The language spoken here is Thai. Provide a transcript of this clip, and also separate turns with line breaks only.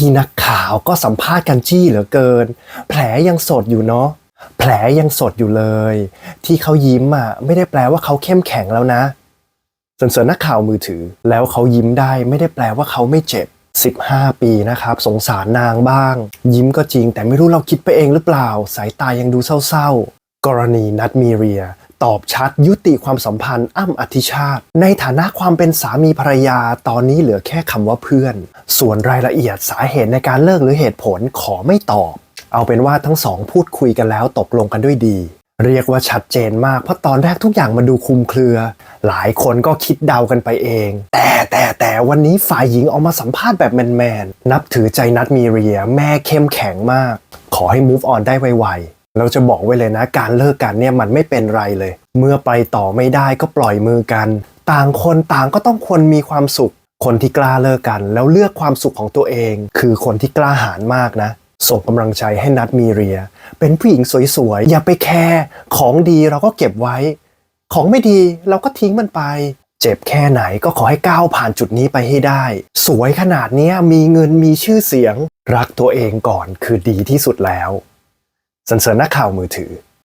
พี่นักข่าวก็สัมภาษณ์กันจี้เหลือเกิน แผลยังสดอยู่เนาะแผลยังสดอยู่เลย ที่เขายิ้มอะไม่ได้แปลว่าเขาเข้มแข็งแล้วนะส่วนส่วนนักข่าวมือถือ แล้วเขายิ้มได้ไม่ได้แปลว่าเขาไม่เจ็บ 15 ปีนะครับ สงสารนางบ้าง ยิ้มก็จริงแต่ไม่รู้เราคิดไปเองหรือเปล่า สายตายังดูเศร้าๆ กรณีนัดมีเรีย ตอบชัดยุติความสัมพันธ์อ้ำอธิชาติ ในฐานะความเป็นสามีภรรยาตอนนี้เหลือแค่คำว่าเพื่อน ส่วนรายละเอียดสาเหตุในการเลิกหรือเหตุผลขอไม่ตอบ เอาเป็นว่าทั้งสองพูดคุยกันแล้วตกลงกันด้วยดี เรียกว่าชัดเจนมากเพราะตอนแรกทุกอย่างมันดูคุมเครือ หลายคนก็คิดเดากันไปเอง แต่แต่แต่วันนี้ฝ่ายหญิงออกมาสัมภาษณ์แบบแมนๆนับถือใจนัดมีเรีย แม่เข้มแข็งมาก ขอให้ move on ได้ไวๆ เราจะบอกไว้เลยนะ การเลิกกันเนี่ยมันไม่เป็นไรเลย เมื่อไปต่อไม่ได้ก็ปล่อยมือกัน ต่างคนต่างก็ต้องควรมีความสุข คนที่กล้าเลิกกัน แล้วเลือกความสุขของตัวเอง คือคนที่กล้าหาญมากนะ ส่งกำลังใจให้นัดมีเรีย เป็นผู้หญิงสวยๆ อย่าไปแคร์ของดีเราก็เก็บไว้ ของไม่ดีเราก็ทิ้งมันไปเจ็บแค่ไหนก็ขอให้ก้าวผ่านจุดนี้ไปให้ได้ สวยขนาดเนี้ยมีเงินมีชื่อเสียง รักตัวเองก่อนคือดีที่สุดแล้ว สันเสริญนักข่าวมือถือ